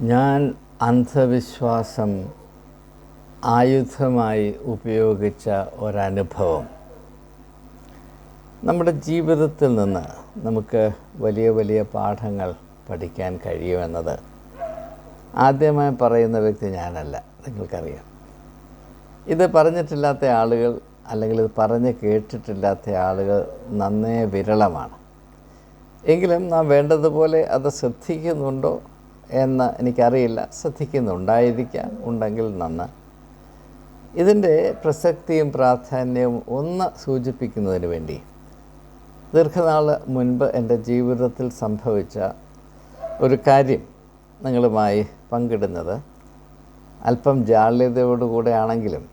ഞാൻ അന്ധവിശ്വാസം ആയുധമായി ഉപയോഗിച്ച ഒരനുഭവം. നമ്മുടെ ജീവിതത്തിൽ നിന്ന് നമുക്ക് വലിയ വലിയ പാഠങ്ങൾ പഠിക്കാൻ കഴിയുമെന്നത് ആദ്യമായി പറയുന്ന വ്യക്തി ഞാനല്ല. നിങ്ങൾക്കറിയാം. ഇത് പറഞ്ഞിട്ടില്ലാത്ത ആളുകൾ അല്ലെങ്കിൽ ഇത് പറഞ്ഞ് കേട്ടിട്ടില്ലാത്ത ആളുകൾ നന്നേ വിരളമാണ്. എങ്കിലും നാം വേണ്ടതുപോലെ അത് ശ്രദ്ധിക്കുന്നുണ്ടോ? എന്ന് എനിക്കറിയില്ല. ശ്രദ്ധിക്കുന്നുണ്ടായിരിക്കാം. ഉണ്ടെങ്കിൽ നന്ന്. ഇതിന്റെ പ്രസക്തിയും പ്രാധാന്യവും ഒന്ന് സൂചിപ്പിക്കുന്നതിന് വേണ്ടി. ദീർഘനാൾ മുൻപ് എന്റെ ജീവിതത്തിൽ സംഭവിച്ച ഒരു കാര്യം നിങ്ങളുമായി പങ്കിടുന്നത് അല്പം ജാള്യതയോടുകൂടെ ആണെങ്കിലും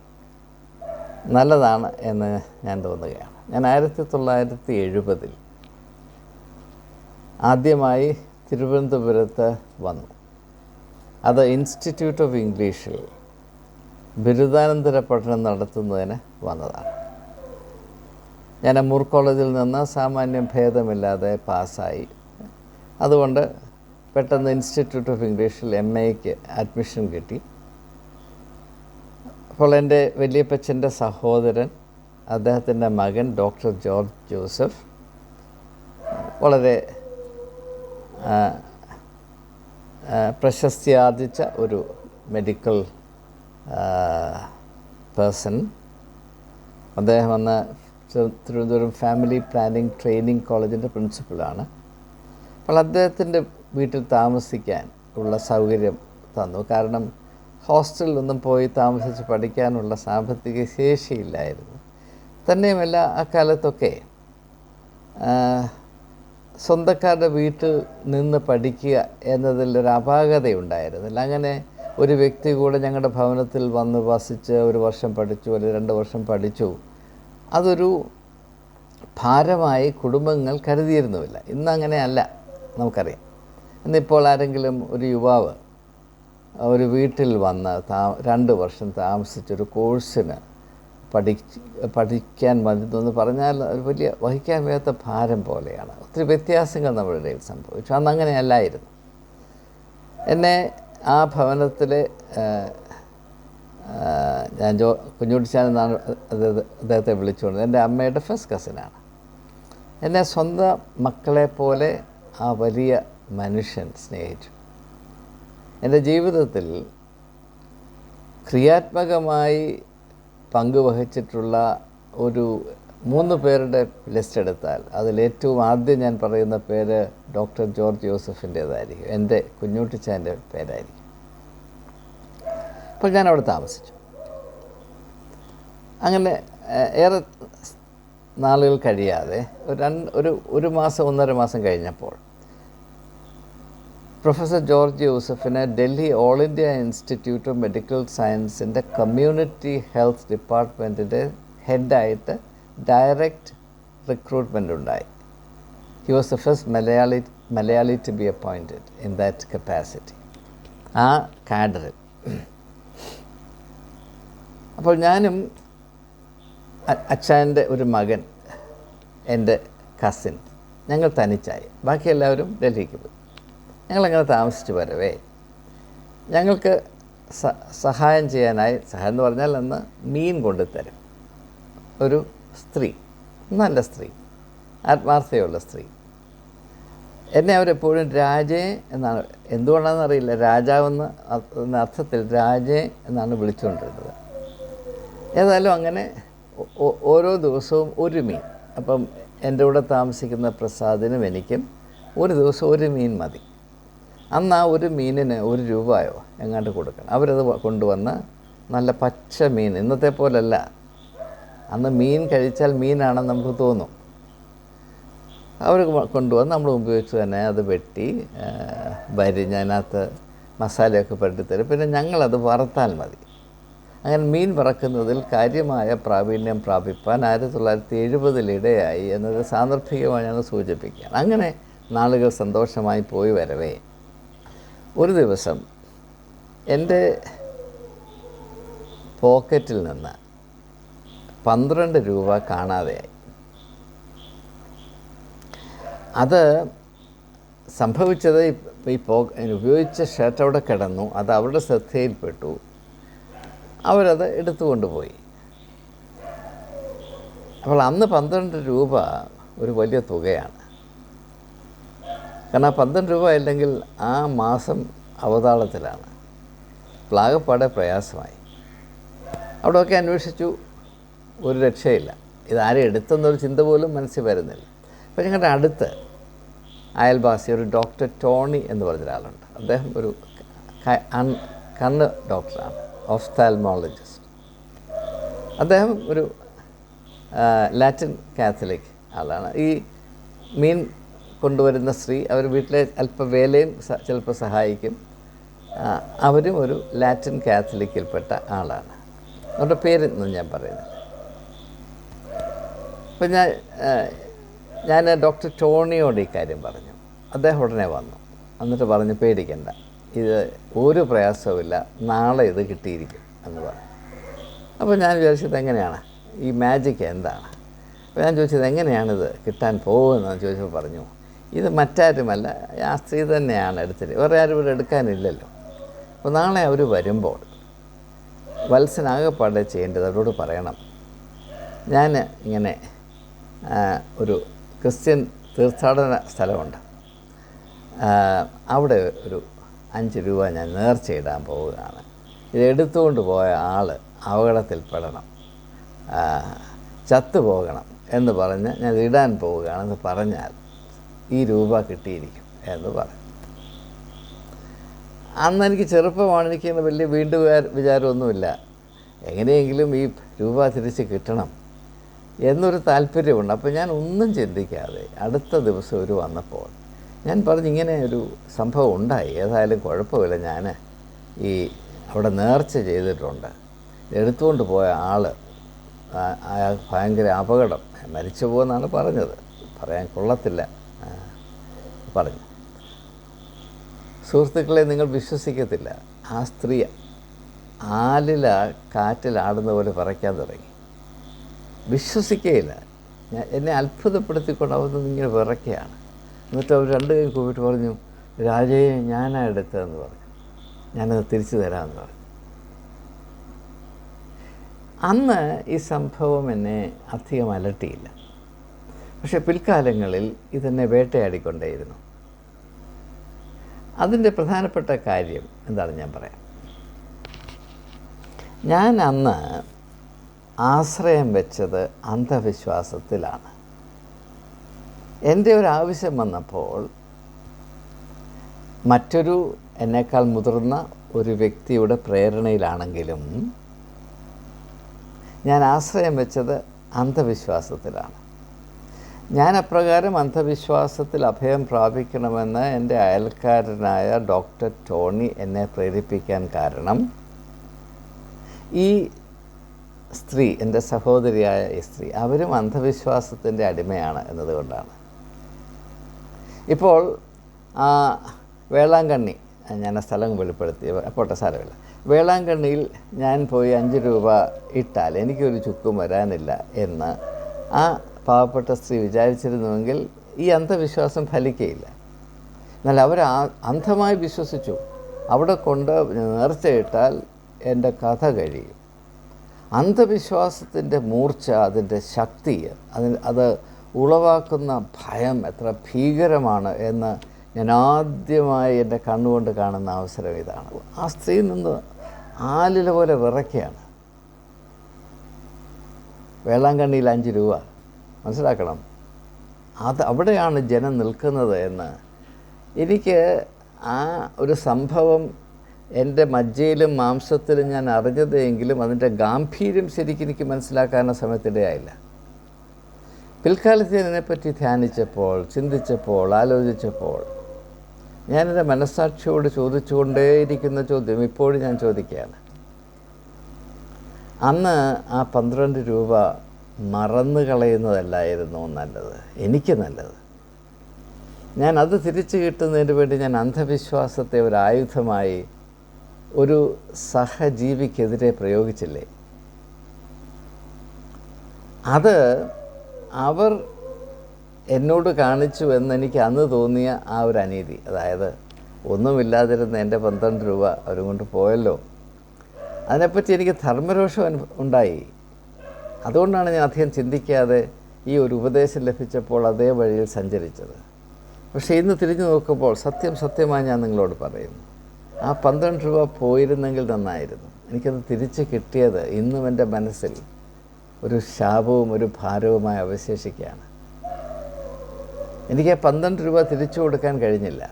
നല്ലതാണ് എന്ന് ഞാൻ തോന്നുകയാണ്. ഞാൻ ആയിരത്തി തൊള്ളായിരത്തി എഴുപതിൽ ആദ്യമായി തിരുവനന്തപുരത്ത് വന്നു. അത് ഇൻസ്റ്റിറ്റ്യൂട്ട് ഓഫ് ഇംഗ്ലീഷിൽ ബിരുദാനന്തര പഠനം നടത്തുന്നതിന് വന്നതാണ്. ഞാൻ അമ്മൂർ കോളേജിൽ നിന്ന് സാമാന്യം ഭേദമില്ലാതെ പാസ്സായി. അതുകൊണ്ട് പെട്ടെന്ന് ഇൻസ്റ്റിറ്റ്യൂട്ട് ഓഫ് ഇംഗ്ലീഷിൽ എം എക്ക് അഡ്മിഷൻ കിട്ടി. അപ്പോൾ എന്റെ വലിയപ്പച്ചന്റെ സഹോദരൻ അദ്ദേഹത്തിന്റെ മകൻ ഡോക്ടർ ജോർജ് ജോസഫ് വളരെ പ്രശസ്തി ആർജിച്ച ഒരു മെഡിക്കൽ പേഴ്സൺ അദ്ദേഹം അന്ന് തിരു- തിരുവനന്തപുരം ഫാമിലി പ്ലാനിംഗ് ട്രെയിനിങ് കോളേജിന്റെ പ്രിൻസിപ്പളാണ് അപ്പോൾ അദ്ദേഹത്തിന്റെ വീട്ടിൽ താമസിക്കാൻ ഉള്ള സൗകര്യം തന്നു. കാരണം ഹോസ്റ്റലിലൊന്നും പോയി താമസിച്ച് പഠിക്കാനുള്ള സാമ്പത്തിക ശേഷിയില്ലായിരുന്നു. തന്നെയുമല്ല അക്കാലത്തൊക്കെ സ്വന്തക്കാരുടെ വീട്ടിൽ നിന്ന് പഠിക്കുക എന്നതിൽ ഒരു അപാകതയുണ്ടായിരുന്നില്ല. അങ്ങനെ ഒരു വ്യക്തി കൂടെ ഞങ്ങളുടെ ഭവനത്തിൽ വന്ന് വസിച്ച് ഒരു വർഷം പഠിച്ചു അല്ലെങ്കിൽ രണ്ട് വർഷം പഠിച്ചു. അതൊരു ഭാരമായി കുടുംബങ്ങൾ കരുതിയിരുന്നുമില്ല. ഇന്ന് അങ്ങനെയല്ല നമുക്കറിയാം. ഇന്നിപ്പോൾ ആരെങ്കിലും ഒരു യുവാവ് ഒരു വീട്ടിൽ വന്ന് താ രണ്ട് വർഷം താമസിച്ചൊരു കോഴ്സിന് പഠിച്ച് പഠിക്കാൻ എന്ന് പറഞ്ഞാൽ ഒരു വലിയ വഹിക്കാൻ വയ്യാത്ത ഭാരം പോലെയാണ്. ഒത്തിരി വ്യത്യാസങ്ങൾ നമ്മുടെ ഇടയിൽ സംഭവിച്ചു. അന്ന് അങ്ങനെയല്ലായിരുന്നു. എന്നെ ആ ആ, ഞാൻ ജോ കുഞ്ഞുട്ടിച്ചാൻ എന്നാണ് അദ്ദേഹത്തെ വിളിച്ചുകൊണ്ട് എന്റെ അമ്മയുടെ ഫസ്റ്റ് കസിനാണ്. എന്നെ സ്വന്തം മക്കളെ പോലെ ആ വലിയ മനുഷ്യൻ സ്നേഹിച്ചു. എന്റെ ജീവിതത്തിൽ ക്രിയാത്മകമായി പങ്കുവഹിച്ചിട്ടുള്ള ഒരു മൂന്ന് പേരുടെ ലിസ്റ്റ് എടുത്താൽ അതിൽ ഏറ്റവും ആദ്യം ഞാൻ പറയുന്ന പേര് ഡോക്ടർ ജോർജ് ജോസഫിന്റേതായിരിക്കും. എന്റെ കുഞ്ഞുട്ടിച്ചാന്റെ പേരായിരിക്കും. അപ്പോൾ ഞാൻ അവിടെ താമസിച്ചു. അങ്ങനെ ഏറെ നാളുകൾ കഴിയാതെ ഒരു രണ്ട് ഒരു ഒരു മാസം ഒന്നര മാസം കഴിഞ്ഞപ്പോൾ professor George യൂസഫിനെ Delhi all India institute of medical സയൻസിന്റെ കമ്മ്യൂണിറ്റി ഹെൽത്ത് ഡിപ്പാർട്ട്മെന്റിന്റെ ഹെഡായിട്ട് ഡയറക്റ്റ് റിക്രൂട്ട്മെന്റ് ഉണ്ടായി. He was the first Malayali Malayali to be appointed in that capacity ആ കാഡറിൽ അപ്പോൾ ഞാനും അച്ഛന്റെ ഒരു മകൻ എന്റെ കസിൻ ഞങ്ങൾ തനിച്ചായി. ബാക്കി എല്ലാവരും ഡൽഹിക്ക് പോയി. ഞങ്ങളങ്ങനെ താമസിച്ച് വരവേ. ഞങ്ങൾക്ക് സഹായം ചെയ്യാനായി സഹായം എന്ന് പറഞ്ഞാൽ അന്ന് മീൻ കൊണ്ടുതരും ഒരു സ്ത്രീ നല്ല സ്ത്രീ ആത്മാർത്ഥതയുള്ള സ്ത്രീ. എന്നെ അവരെപ്പോഴും രാജേ എന്നാണ് എന്തുകൊണ്ടാണെന്ന് അറിയില്ല രാജാവെന്ന് എന്ന അർത്ഥത്തിൽ രാജേ എന്നാണ് വിളിച്ചുകൊണ്ടിരുന്നത്. ഏതായാലും അങ്ങനെ ഓരോ ദിവസവും ഒരു മീൻ. അപ്പം എന്റെ കൂടെ താമസിക്കുന്ന പ്രസാദിനും എനിക്കും ഒരു ദിവസം ഒരു മീൻ മതി. അന്ന് ആ ഒരു മീനിന് ഒരു രൂപയോ എങ്ങാണ്ട് കൊടുക്കണം. അവരത് കൊണ്ടുവന്ന് നല്ല പച്ച മീൻ ഇന്നത്തെ പോലല്ല. അന്ന് മീൻ കഴിച്ചാൽ മീനാണെന്ന് നമുക്ക് തോന്നും. അവർ കൊണ്ടുവന്ന് നമ്മൾ ഉപയോഗിച്ച് തന്നെ അത് വെട്ടി വരിഞ്ഞ് അതിനകത്ത് മസാലയൊക്കെ പരട്ടിത്തരും തരും. പിന്നെ ഞങ്ങളത് വറുത്താൽ മതി. അങ്ങനെ മീൻ വറക്കുന്നതിൽ കാര്യമായ പ്രാവീണ്യം പ്രാപിപ്പാൻ ആയിരത്തി തൊള്ളായിരത്തി എഴുപതിലിടയായി എന്നത് സാന്ദർഭികമായി ഞങ്ങൾ സൂചിപ്പിക്കുകയാണ്. അങ്ങനെ നാളുകൾ സന്തോഷമായി പോയി വരവേ. ഒരു ദിവസം എന്റെ പോക്കറ്റിൽ നിന്ന് പന്ത്രണ്ട് രൂപ കാണാതെയായി. അത് സംഭവിച്ചത് ഈ പോ ഉപയോഗിച്ച ഷർട്ട് അവിടെ കിടന്നു അത് അവരുടെ ശ്രദ്ധയിൽപ്പെട്ടു. അവരത് എടുത്തുകൊണ്ട് പോയി അപ്പോൾ അന്ന് പന്ത്രണ്ട് രൂപ ഒരു വലിയ തുകയാണ്. കാരണം ആ പന്ത്രണ്ട് രൂപ ഇല്ലെങ്കിൽ ആ മാസം അവതാളത്തിലാണ്. പ്ലാഗപ്പാടെ പ്രയാസമായി. അവിടെയൊക്കെ അന്വേഷിച്ചു. ഒരു രക്ഷയില്ല. ഇതാരും എടുത്തെന്നൊരു ചിന്ത പോലും മനസ്സിൽ വരുന്നില്ല. അപ്പോൾ ഞങ്ങളുടെ അടുത്ത് അയൽവാസി ഒരു ഡോക്ടർ ടോണി എന്ന് പറഞ്ഞ ഒരാളുണ്ട് അദ്ദേഹം ഒരു കണ്ണ് ഡോക്ടറാണ് ഓഫ്താൽമോളജിസ്റ്റ്. അദ്ദേഹം ഒരു ലാറ്റിൻ കാത്തലിക് ആളാണ്. ഈ മീൻ കൊണ്ടുവരുന്ന സ്ത്രീ അവർ വീട്ടിലെ അല്പ വേലയും ചിലപ്പോൾ സഹായിക്കും. അവരും ഒരു ലാറ്റിൻ കാത്തലിക്കിൽപ്പെട്ട ആളാണ്. അവരുടെ പേരെന്നും ഞാൻ പറയുന്നത്. അപ്പം ഞാൻ ഞാൻ ഡോക്ടർ ടോണിയോട് ഈ കാര്യം പറഞ്ഞു. അദ്ദേഹം ഉടനെ വന്നു. എന്നിട്ട് പറഞ്ഞു പേടിക്കണ്ട. ഇത് ഒരു പ്രയാസവുമില്ല. നാളെ ഇത് കിട്ടിയിരിക്കും എന്ന് പറഞ്ഞു. അപ്പോൾ ഞാൻ വിചാരിച്ചത് എങ്ങനെയാണ് ഈ മാജിക് എന്താണ്? അപ്പോൾ ഞാൻ ചോദിച്ചത് എങ്ങനെയാണിത് കിട്ടാൻ പോകുമെന്ന് ചോദിച്ചപ്പോൾ പറഞ്ഞു ഇത് മറ്റാരുമല്ല. ആ സ്ത്രീ തന്നെയാണ് എടുത്തത് വേറെ ആരും ഇവിടെ എടുക്കാനില്ലല്ലോ. അപ്പോൾ നാളെ അവർ വരുമ്പോൾ വത്സനാകപ്പാടെ ചെയ്യേണ്ടത് അവരോട് പറയണം. ഞാൻ ഇങ്ങനെ ഒരു ക്രിസ്ത്യൻ തീർത്ഥാടന സ്ഥലമുണ്ട്. അവിടെ ഒരു അഞ്ച് രൂപ ഞാൻ നേർച്ചയിടാൻ പോവുകയാണ്. ഇത് എടുത്തുകൊണ്ട് പോയ ആൾ അപകടത്തിൽപ്പെടണം ചത്തു പോകണം എന്ന് പറഞ്ഞ് ഞാൻ ഇടാൻ പോവുകയാണെന്ന് പറഞ്ഞാൽ ഈ രൂപ കിട്ടിയിരിക്കും എന്ന് പറഞ്ഞു അന്ന് എനിക്ക് ചെറുപ്പമാണ് എനിക്ക് വലിയ വീണ്ടും വിചാരമൊന്നുമില്ല. എങ്ങനെയെങ്കിലും ഈ രൂപ തിരിച്ച് കിട്ടണം എന്നൊരു താല്പര്യമുണ്ട്. അപ്പോൾ ഞാൻ ഒന്നും ചിന്തിക്കാതെ അടുത്ത ദിവസം ഒരു വന്നപ്പോൾ ഞാൻ പറഞ്ഞു ഇങ്ങനെ ഒരു സംഭവം ഉണ്ടായി. ഏതായാലും കുഴപ്പമില്ല. ഞാൻ ഈ അവിടെ നേർച്ച ചെയ്തിട്ടുണ്ട്. എടുത്തുകൊണ്ട് പോയ ആൾ ഭയങ്കര അപകടം. മരിച്ചു പോകുമെന്നാണ് പറഞ്ഞത്. പറയാൻ കൊള്ളത്തില്ല. പറഞ്ഞു. സുഹൃത്തുക്കളെ നിങ്ങൾ വിശ്വസിക്കത്തില്ല. ആ സ്ത്രീ ആലില കാറ്റിലാടുന്ന പോലെ പറയ്ക്കാൻ തുടങ്ങി. വിശ്വസിക്കുകയില്ല ഞാൻ എന്നെ അത്ഭുതപ്പെടുത്തിക്കൊണ്ട് അവർ ഇങ്ങനെ വിറയ്ക്കുകയാണ് എന്നിട്ട് അവർ രണ്ട് കൈ കൂപ്പിട്ട് പറഞ്ഞു രാജയെ ഞാനാ എടുത്തതെന്ന് പറഞ്ഞു. ഞാനത് തിരിച്ചു തരാമെന്ന് പറഞ്ഞു. അന്ന് ഈ സംഭവം എന്നെ അധികം അലട്ടിയില്ല. പക്ഷേ പിൽക്കാലങ്ങളിൽ ഇതെന്നെ വേട്ടയാടിക്കൊണ്ടേയിരുന്നു. അതിന്റെ പ്രധാനപ്പെട്ട കാര്യം എന്താണ് ഞാൻ പറയാം. ഞാൻ അന്ന് ആശ്രയം വെച്ചത് അന്ധവിശ്വാസത്തിലാണ്. എന്റെ ഒരു ആവശ്യം വന്നപ്പോൾ മറ്റൊരു എന്നേക്കാൾ മുതിർന്ന ഒരു വ്യക്തിയുടെ പ്രേരണയിലാണെങ്കിലും ഞാൻ ആശ്രയം വെച്ചത് അന്ധവിശ്വാസത്തിലാണ്. ഞാൻ അപ്രകാരം അന്ധവിശ്വാസത്തിൽ അഭയം പ്രാപിക്കണമെന്ന് എന്റെ അയൽക്കാരനായ ഡോക്ടർ ടോണി എന്നെ പ്രേരിപ്പിക്കാൻ കാരണം ഈ സ്ത്രീ എന്റെ സഹോദരിയായ ഈ സ്ത്രീ അവരും അന്ധവിശ്വാസത്തിന്റെ അടിമയാണ് എന്നതുകൊണ്ടാണ്. ഇപ്പോൾ വേളാങ്കണ്ണി ഞാൻ ആ സ്ഥലം വെളിപ്പെടുത്തി പോട്ടെ സാരമില്ല വേളാങ്കണ്ണിയിൽ ഞാൻ പോയി അഞ്ച് രൂപ ഇട്ടാൽ എനിക്കൊരു ചുക്കും വരാനില്ല എന്ന് ആ പാവപ്പെട്ട സ്ത്രീ വിചാരിച്ചിരുന്നുവെങ്കിൽ ഈ അന്ധവിശ്വാസം ഫലിക്കയില്ല. എന്നാൽ അവർ അന്ധമായി വിശ്വസിച്ചു. അവിടെ കൊണ്ട് നേർച്ചയിട്ടാൽ എന്റെ കഥ കഴിയും. അന്ധവിശ്വാസത്തിന്റെ മൂർച്ച അതിന്റെ ശക്തി അതിന് അത് ഉളവാക്കുന്ന ഭയം എത്ര ഭീകരമാണ് എന്ന് ഞാൻ ആദ്യമായി എന്റെ കണ്ണുകൊണ്ട് കാണുന്ന അവസരം ഇതാണ്. ആ സ്ത്രീ നിന്ന് ആലില പോലെ വിറയ്ക്കുകയാണ്. വേളാങ്കണ്ണിയിൽ അഞ്ച് രൂപ. മനസ്സിലാക്കണം. അത് അവിടെയാണ് ജനം നിൽക്കുന്നത് എന്ന്. എനിക്ക് ആ ഒരു സംഭവം എന്റെ മജ്ജയിലും മാംസത്തിലും ഞാൻ അറിഞ്ഞത് എങ്കിലും അതിന്റെ ഗാംഭീര്യം ശരിക്കും എനിക്ക് മനസ്സിലാക്കാൻ ആ സമയത്തിടയായില്ല പിൽക്കാലത്ത് ഇതിനെപ്പറ്റി ധ്യാനിച്ചപ്പോൾ ചിന്തിച്ചപ്പോൾ ആലോചിച്ചപ്പോൾ ഞാൻ എന്റെ മനസ്സാക്ഷിയോട് ചോദിച്ചുകൊണ്ടേയിരിക്കുന്ന ചോദ്യം ഇപ്പോഴും ഞാൻ ചോദിക്കുകയാണ്. അന്ന് ആ പന്ത്രണ്ട് രൂപ മറന്നു കളയുന്നതല്ലായിരുന്നു നല്ലത്. എനിക്ക് നല്ലത്. ഞാൻ അത് തിരിച്ചു കിട്ടുന്നതിന് വേണ്ടി ഞാൻ അന്ധവിശ്വാസത്തെ ഒരു ആയുധമായി ഒരു സഹജീവിക്കെതിരെ പ്രയോഗിച്ചില്ലേ? അത് അവർ എന്നോട് കാണിച്ചു എന്നെനിക്ക് അന്ന് തോന്നിയ ആ ഒരു അനീതി. അതായത് ഒന്നുമില്ലാതിരുന്ന എന്റെ പന്ത്രണ്ട് രൂപ അവരും കൊണ്ട് പോയല്ലോ. അതിനെപ്പറ്റി എനിക്ക് ധർമ്മരോഷം ഉണ്ടായി. അതുകൊണ്ടാണ് ഞാൻ അധികം ചിന്തിക്കാതെ ഈ ഒരു ഉപദേശം ലഭിച്ചപ്പോൾ അതേ വഴിയിൽ സഞ്ചരിച്ചത്. പക്ഷേ ഇന്ന് തിരിഞ്ഞു നോക്കുമ്പോൾ സത്യം സത്യമായി ഞാൻ നിങ്ങളോട് പറയുന്നു. ആ പന്ത്രണ്ട് രൂപ പോയിരുന്നെങ്കിൽ നന്നായിരുന്നു. എനിക്കത് തിരിച്ച് കിട്ടിയത് ഇന്നും എന്റെ മനസ്സിൽ ഒരു ശാപവും ഒരു ഭാരവുമായി അവശേഷിക്കുകയാണ്. എനിക്ക് ആ പന്ത്രണ്ട് രൂപ തിരിച്ചു കൊടുക്കാൻ കഴിഞ്ഞില്ല.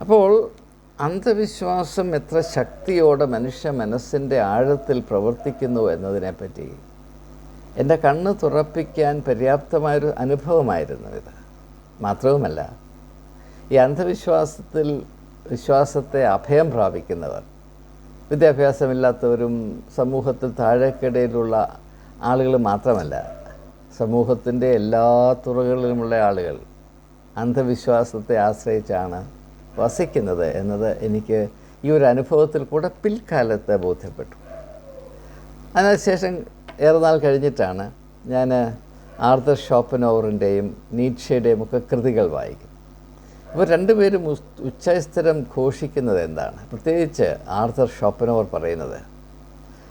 അപ്പോൾ അന്ധവിശ്വാസം എത്ര ശക്തിയോടെ മനുഷ്യ മനസ്സിന്റെ ആഴത്തിൽ പ്രവർത്തിക്കുന്നു എന്നതിനെപ്പറ്റി എന്റെ കണ്ണ് തുറപ്പിക്കാൻ പര്യാപ്തമായൊരു അനുഭവമായിരുന്നു ഇത്. മാത്രവുമല്ല ഈ അന്ധവിശ്വാസത്തിൽ വിശ്വാസത്തെ അഭയം പ്രാപിക്കുന്നവർ വിദ്യാഭ്യാസമില്ലാത്തവരും സമൂഹത്തിൽ താഴേക്കിടയിലുള്ള ആളുകൾ മാത്രമല്ല സമൂഹത്തിന്റെ എല്ലാ തുറകളിലുമുള്ള ആളുകൾ അന്ധവിശ്വാസത്തെ ആശ്രയിച്ചാണ് വസിക്കുന്നത് എന്നത് എനിക്ക് ഈ ഒരു അനുഭവത്തിൽ കൂടെ പിൽക്കാലത്ത് ബോധ്യപ്പെട്ടു. അതിനുശേഷം ഏറെ നാൾ കഴിഞ്ഞിട്ടാണ് ഞാൻ ആർദർ ഷോപ്പനോവറിന്റെയും നീറ്റ്ഷയുടെയും ഒക്കെ കൃതികൾ വായിക്കും അപ്പോൾ രണ്ടുപേരും ഉച്ചസ്ഥരം ഘോഷിക്കുന്നത് എന്താണ്? പ്രത്യേകിച്ച് ആർദർ ഷോപ്പനോവർ പറയുന്നത്.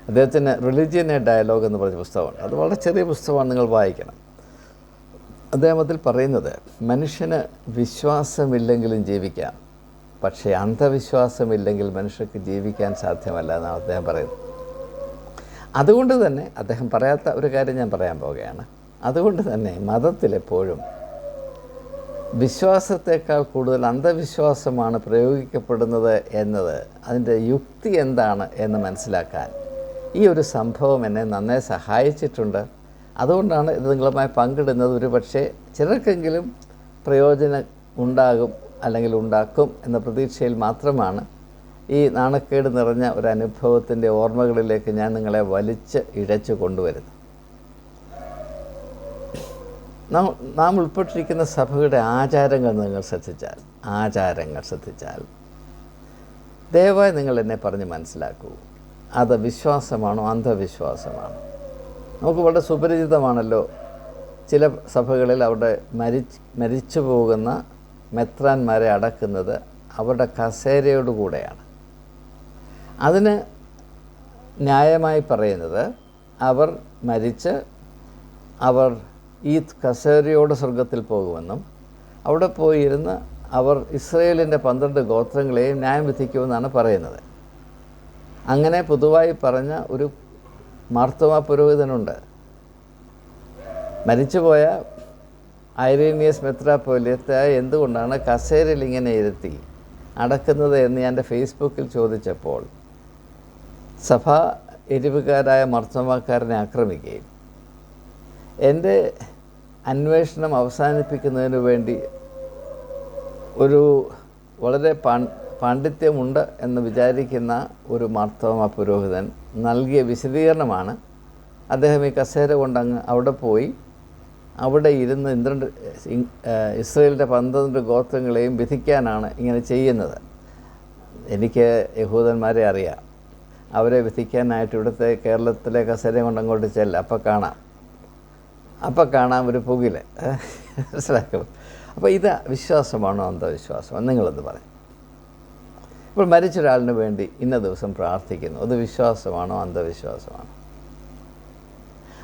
അദ്ദേഹത്തിന് റിലിജിയൻ എ ഡയലോഗ് എന്ന് പറഞ്ഞ പുസ്തകമുണ്ട്. അത് വളരെ ചെറിയ പുസ്തകമാണ് നിങ്ങൾ വായിക്കണം. അദ്ദേഹം അതിൽ പറയുന്നത് മനുഷ്യന് വിശ്വാസമില്ലെങ്കിലും ജീവിക്കാം. പക്ഷേ അന്ധവിശ്വാസമില്ലെങ്കിൽ മനുഷ്യർക്ക് ജീവിക്കാൻ സാധ്യമല്ല എന്നാണ് അദ്ദേഹം പറയുന്നത്. അതുകൊണ്ട് തന്നെ അദ്ദേഹം പറയാത്ത ഒരു കാര്യം ഞാൻ പറയാൻ പോവുകയാണ്. അതുകൊണ്ട് തന്നെ മതത്തിലെപ്പോഴും വിശ്വാസത്തെക്കാൾ കൂടുതൽ അന്ധവിശ്വാസമാണ് പ്രയോഗിക്കപ്പെടുന്നത് എന്നത് അതിന്റെ യുക്തി എന്താണ് എന്ന് മനസ്സിലാക്കാൻ ഈ ഒരു സംഭവം എന്നെ നന്നേ സഹായിച്ചിട്ടുണ്ട്. അതുകൊണ്ടാണ് ഇത് നിങ്ങളുമായി പങ്കിടുന്നത്. ഒരു പക്ഷേ ചിലർക്കെങ്കിലും പ്രയോജനം ഉണ്ടാകും അല്ലെങ്കിൽ ഉണ്ടാക്കും എന്ന പ്രതീക്ഷയിൽ മാത്രമാണ് ഈ നാണക്കേട് നിറഞ്ഞ ഒരു അനുഭവത്തിന്റെ ഓർമ്മകളിലേക്ക് ഞാൻ നിങ്ങളെ വലിച്ച് ഇഴച്ചു കൊണ്ടുവരുന്നു നാം നാം ഉൾപ്പെട്ടിരിക്കുന്ന സഭയുടെ ആചാരങ്ങൾ നിങ്ങൾ ശ്രദ്ധിച്ചാൽ ആചാരങ്ങൾ ശ്രദ്ധിച്ചാൽ ദയവായി നിങ്ങൾ എന്നെ പറഞ്ഞ് മനസ്സിലാക്കൂ. അത് വിശ്വാസമാണോ അന്ധവിശ്വാസമാണോ? നമുക്ക് വളരെ സുപരിചിതമാണല്ലോ ചില സഭകളിൽ അവിടെ മരി മരിച്ചു പോകുന്ന മെത്രാന്മാരെ അടക്കുന്നത് അവരുടെ കസേരയോടുകൂടെയാണ് അതിന് ന്യായമായി പറയുന്നത് അവർ മരിച്ച് അവർ ഈ കസേരയോട് സ്വർഗത്തിൽ പോകുമെന്നും അവിടെ പോയിരുന്ന് അവർ ഇസ്രയേലിന്റെ പന്ത്രണ്ട് ഗോത്രങ്ങളെയും ന്യായം വിധിക്കുമെന്നാണ് പറയുന്നത്. അങ്ങനെ പൊതുവായി പറഞ്ഞ ഒരു മാർത്തോമ പുരോഹിതനുണ്ട്. മരിച്ചുപോയ ഐറേനിയസ് മെത്രാപ്പോലിയത്തെ എന്തുകൊണ്ടാണ് കസേരയിൽ ഇങ്ങനെ ഇരുത്തി അടക്കുന്നത് എന്ന് ഞാൻ എന്റെ ഫേസ്ബുക്കിൽ ചോദിച്ചപ്പോൾ സഭ എരിവുകാരായ മർത്തമാക്കാരനെ ആക്രമിക്കുകയും എന്റെ അന്വേഷണം അവസാനിപ്പിക്കുന്നതിന് വേണ്ടി ഒരു വളരെ പാണ്ഡിത്യമുണ്ട് എന്ന് വിചാരിക്കുന്ന ഒരു മാർത്തോമ പുരോഹിതൻ നൽകിയ വിശദീകരണമാണ്. അദ്ദേഹം ഈ കസേര കൊണ്ടങ്ങ് അവിടെ പോയി അവിടെ ഇരുന്ന് ഇന്ദ്രന്റെ ഇസ്രയേലിന്റെ പന്ത്രണ്ട് ഗോത്രങ്ങളെയും വിധിക്കാനാണ് ഇങ്ങനെ ചെയ്യുന്നത്. എനിക്ക് യഹൂദന്മാരെ അറിയാം. അവരെ വിധിക്കാനായിട്ട് ഇവിടുത്തെ കേരളത്തിലെ കസേര കൊണ്ട് അങ്ങോട്ട് ചെല്ല. അപ്പോൾ കാണാം. അപ്പം കാണാൻ ഒരു പുകിൽ. മനസ്സിലാക്കും അപ്പോൾ ഇത് വിശ്വാസമാണോ അന്ധവിശ്വാസം നിങ്ങളത് പറയും. ഇപ്പോൾ മരിച്ചൊരാളിന് വേണ്ടി ഇന്ന ദിവസം പ്രാർത്ഥിക്കുന്നു. അത് വിശ്വാസമാണോ അന്ധവിശ്വാസമാണോ?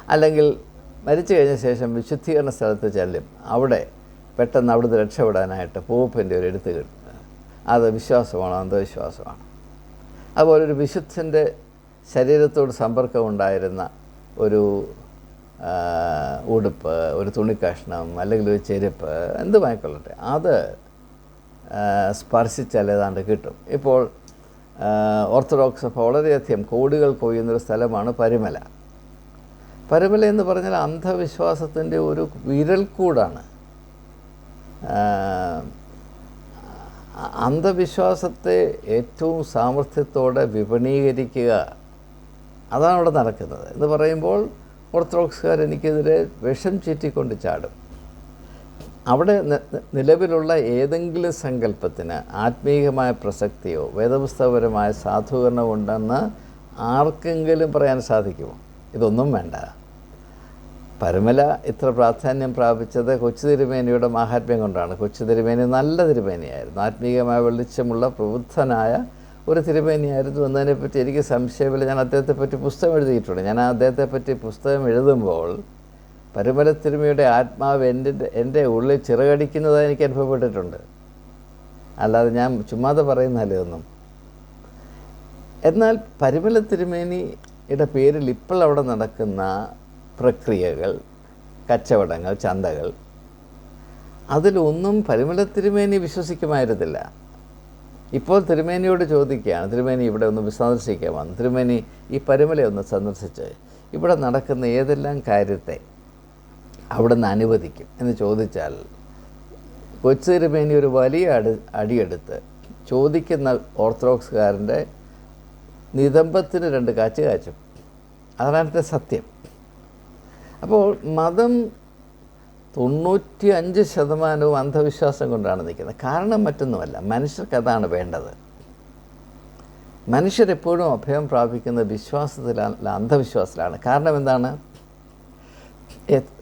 അല്ലെങ്കിൽ മരിച്ചു കഴിഞ്ഞ ശേഷം വിശുദ്ധീകരണ സ്ഥലത്ത് ചെല്ലും. അവിടെ പെട്ടെന്ന് അവിടുന്ന് രക്ഷപ്പെടാനായിട്ട് പൂവപ്പന്റെ ഒരു എടുത്ത് കിട്ടും അത് വിശ്വാസമാണോ അന്ധവിശ്വാസമാണ്. അതുപോലെ ഒരു വിശുദ്ധന്റെ ശരീരത്തോട് സമ്പർക്കം ഉണ്ടായിരുന്ന ഒരു ഉടുപ്പ് ഒരു തുണിക്കഷ്ണം അല്ലെങ്കിൽ ഒരു ചെരുപ്പ് എന്തുമായിക്കൊള്ളട്ടെ അത് സ്പർശിച്ചാൽ ഏതാണ്ട് കിട്ടും. ഇപ്പോൾ ഓർത്തഡോക്സ് വളരെയധികം കോടികൾ കൊയ്യുന്നൊരു സ്ഥലമാണ് പരുമല. പരുമല എന്ന് പറഞ്ഞാൽ അന്ധവിശ്വാസത്തിന്റെ ഒരു വിരൽക്കൂടാണ് അന്ധവിശ്വാസത്തെ ഏറ്റവും സാമർഥ്യത്തോടെ വിപണീകരിക്കുക അതാണ് അവിടെ നടക്കുന്നത്. എന്ന് പറയുമ്പോൾ ഓർത്തഡോക്സുകാർ എനിക്കെതിരെ വിഷം ചീറ്റിക്കൊണ്ട് ചാടും. അവിടെ നിലവിലുള്ള ഏതെങ്കിലും സങ്കല്പത്തിന് ആത്മീയമായ പ്രസക്തിയോ വേദപുസ്തകപരമായ സാധൂകരണമോ ഉണ്ടെന്ന് ആർക്കെങ്കിലും പറയാൻ സാധിക്കുമോ? ഇതൊന്നും വേണ്ട. പരമല ഇത്ര പ്രാധാന്യം പ്രാപിച്ചത് കൊച്ചു തിരുമേനിയുടെ മാഹാത്മ്യം കൊണ്ടാണ്. കൊച്ചു തിരുമേനി നല്ല തിരുമേനിയായിരുന്നു. ആത്മീയമായ വെളിച്ചമുള്ള പ്രബുദ്ധനായ ഒരു തിരുമേനിയായിരുന്നു എന്നതിനെപ്പറ്റി എനിക്ക് സംശയമില്ല. ഞാൻ അദ്ദേഹത്തെപ്പറ്റി പുസ്തകം എഴുതിയിട്ടുണ്ട്. ഞാൻ അദ്ദേഹത്തെപ്പറ്റി അദ്ദേഹത്തെ പറ്റി പുസ്തകം എഴുതുമ്പോൾ പരുമല തിരുമയുടെ ആത്മാവ് എന്റെ എന്റെ ഉള്ളിൽ ചിറകടിക്കുന്നതായി എനിക്ക് അനുഭവപ്പെട്ടിട്ടുണ്ട്. അല്ലാതെ ഞാൻ ചുമ്മാതെ പറയുന്നതല്ല ഒന്നും. എന്നാൽ പരിമല തിരുമേനിയുടെ പേരിൽ ഇപ്പോൾ അവിടെ നടക്കുന്ന പ്രക്രിയകൾ കച്ചവടങ്ങൾ ചന്തകൾ. അതിലൊന്നും പരിമല തിരുമേനി വിശ്വസിക്കുമായിരുന്നില്ല. ഇപ്പോൾ തിരുമേനിയോട് ചോദിക്കുകയാണ് തിരുമേനി ഇവിടെ ഒന്ന് സന്ദർശിക്കാൻ വന്നു. തിരുമേനി ഈ പരിമല ഒന്ന് സന്ദർശിച്ച് ഇവിടെ നടക്കുന്ന ഏതെല്ലാം കാര്യത്തെ അവിടെ നിന്ന് അനുവദിക്കും? എന്ന് ചോദിച്ചാൽ കൊച്ചു തിരുമേനി ഒരു വലിയ അടി അടിയെടുത്ത് ചോദിക്കുന്ന ഓർത്തഡോക്സുകാരന്റെ നിതമ്പത്തിന് രണ്ട് കാച്ച് കാച്ചും. അതാണ് സത്യം. അപ്പോൾ മതം തൊണ്ണൂറ്റി അഞ്ച് ശതമാനവും അന്ധവിശ്വാസം കൊണ്ടാണ് നിൽക്കുന്നത്. കാരണം മറ്റൊന്നുമല്ല മനുഷ്യർക്ക് അതാണ് വേണ്ടത്. മനുഷ്യരെപ്പോഴും അഭയം പ്രാപിക്കുന്ന വിശ്വാസത്തിലല്ല അന്ധവിശ്വാസത്തിലാണ്. കാരണം എന്താണ്?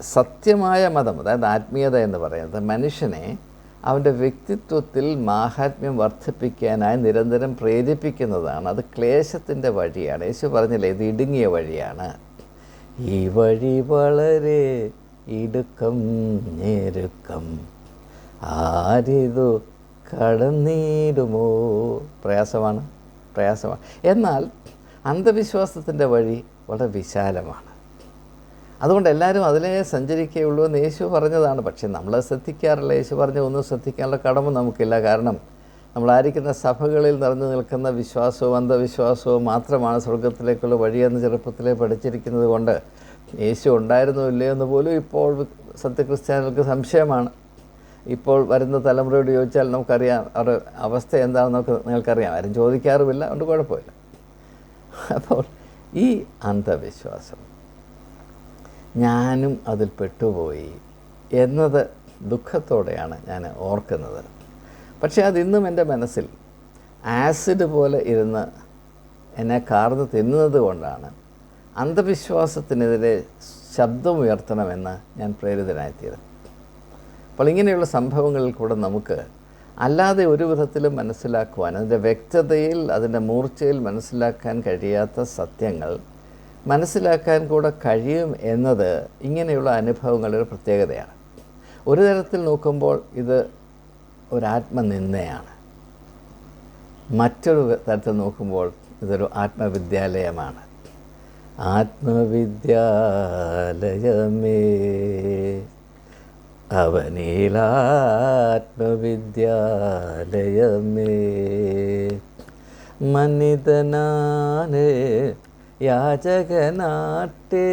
സത്യമായ മതം അതായത് ആത്മീയത എന്ന് പറയുന്നത് മനുഷ്യനെ അവന്റെ വ്യക്തിത്വത്തിൽ മാഹാത്മ്യം വർദ്ധിപ്പിക്കാനായി നിരന്തരം പ്രേരിപ്പിക്കുന്നതാണ്. അത് ക്ലേശത്തിന്റെ വഴിയാണ്. യേശു പറഞ്ഞില്ലേ ഇത് ഇടുങ്ങിയ വഴിയാണ്. ഈ വഴി വളരെ ഇടുക്കം ഞെരുക്കം. ആരിതു കടന്നിടുമോ? പ്രയാസമാണ് പ്രയാസമാണ്. എന്നാൽ അന്ധവിശ്വാസത്തിന്റെ വഴി വളരെ വിശാലമാണ്. അതുകൊണ്ട് എല്ലാവരും അതിലേ സഞ്ചരിക്കുകയുള്ളൂ എന്ന് യേശു പറഞ്ഞതാണ്. പക്ഷേ നമ്മൾ ശ്രദ്ധിക്കാറില്ല. യേശു പറഞ്ഞ ഒന്നും ശ്രദ്ധിക്കാനുള്ള കടമ നമുക്കില്ല. കാരണം നമ്മളായിരിക്കുന്ന സഭകളിൽ നിറഞ്ഞു നിൽക്കുന്ന വിശ്വാസവും അന്ധവിശ്വാസവും മാത്രമാണ് സ്വർഗത്തിലേക്കുള്ള വഴിയെന്ന് ചെറുപ്പത്തിലേ പഠിച്ചിരിക്കുന്നത് കൊണ്ട് യേശു ഉണ്ടായിരുന്നു ഇല്ലയോ എന്ന് പോലും ഇപ്പോൾ സത്യക്രിസ്ത്യാനികൾക്ക് സംശയമാണ്. ഇപ്പോൾ വരുന്ന തലമുറയോട് ചോദിച്ചാൽ നമുക്കറിയാം അവരുടെ അവസ്ഥ എന്താണെന്ന് നമുക്ക് നിങ്ങൾക്കറിയാം. ആരും ചോദിക്കാറുമില്ല അതുകൊണ്ട് കുഴപ്പമില്ല. അപ്പോൾ ഈ അന്ധവിശ്വാസം ഞാനും അതിൽ പെട്ടുപോയി എന്നത് ദുഃഖത്തോടെയാണ് ഞാൻ ഓർക്കുന്നത്. പക്ഷേ അതിന്നും എന്റെ മനസ്സിൽ ആസിഡ് പോലെ ഇരുന്ന് എന്നെ കാർന്ന് തിന്നുന്നത് കൊണ്ടാണ് അന്ധവിശ്വാസത്തിനെതിരെ ശബ്ദമുയർത്തണമെന്ന് ഞാൻ പ്രേരിതനായിത്തീരുന്നത്. അപ്പോൾ ഇങ്ങനെയുള്ള സംഭവങ്ങളിൽ കൂടെ നമുക്ക് അല്ലാതെ ഒരു വിധത്തിലും മനസ്സിലാക്കുവാൻ അതിന്റെ വ്യക്തതയിൽ അതിന്റെ മൂർച്ചയിൽ മനസ്സിലാക്കാൻ കഴിയാത്ത സത്യങ്ങൾ മനസ്സിലാക്കാൻ കൂടെ കഴിയും എന്നത് ഇങ്ങനെയുള്ള അനുഭവങ്ങളുടെ പ്രത്യേകതയാണ്. ഒരു തരത്തിൽ നോക്കുമ്പോൾ ഇത് ഒരാത്മനിന്ദയാണ്. മറ്റൊരു തരത്തിൽ നോക്കുമ്പോൾ ഇതൊരു ആത്മവിദ്യാലയമാണ്. ആത്മവിദ്യാലയമേ അവനീലാത്മവിദ്യാലയമേ മനിതനാനേ യാചകനാട്ടേ.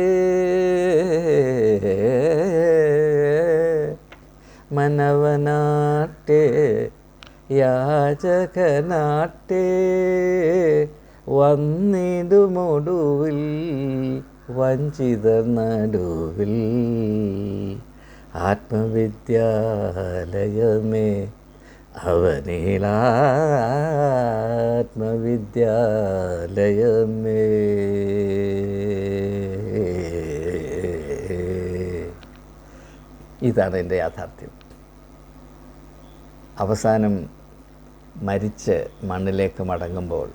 മനവനാട്ടേ യാചകനാട്ടേ വന്നിടുമൊടുവിൽ വഞ്ചിത നടുവിൽ ആത്മവിദ്യാലയമേ അവനീളാത്മവിദ്യാലയമേ ഇതാണ് എന്റെ യാഥാർത്ഥ്യം. അവസാനം മരിച്ച് മണ്ണിലേക്ക് മടങ്ങുമ്പോൾ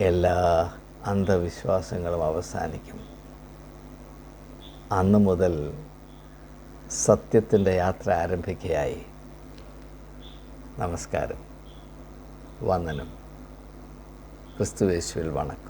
എല്ലാ അന്ധവിശ്വാസങ്ങളും അവസാനിക്കും. അന്ന് മുതൽ സത്യത്തിന്റെ യാത്ര ആരംഭിക്കുകയായി. നമസ്കാരം. വന്ദനം. ക്രിസ്തുവേശുവിൽ വണക്കം.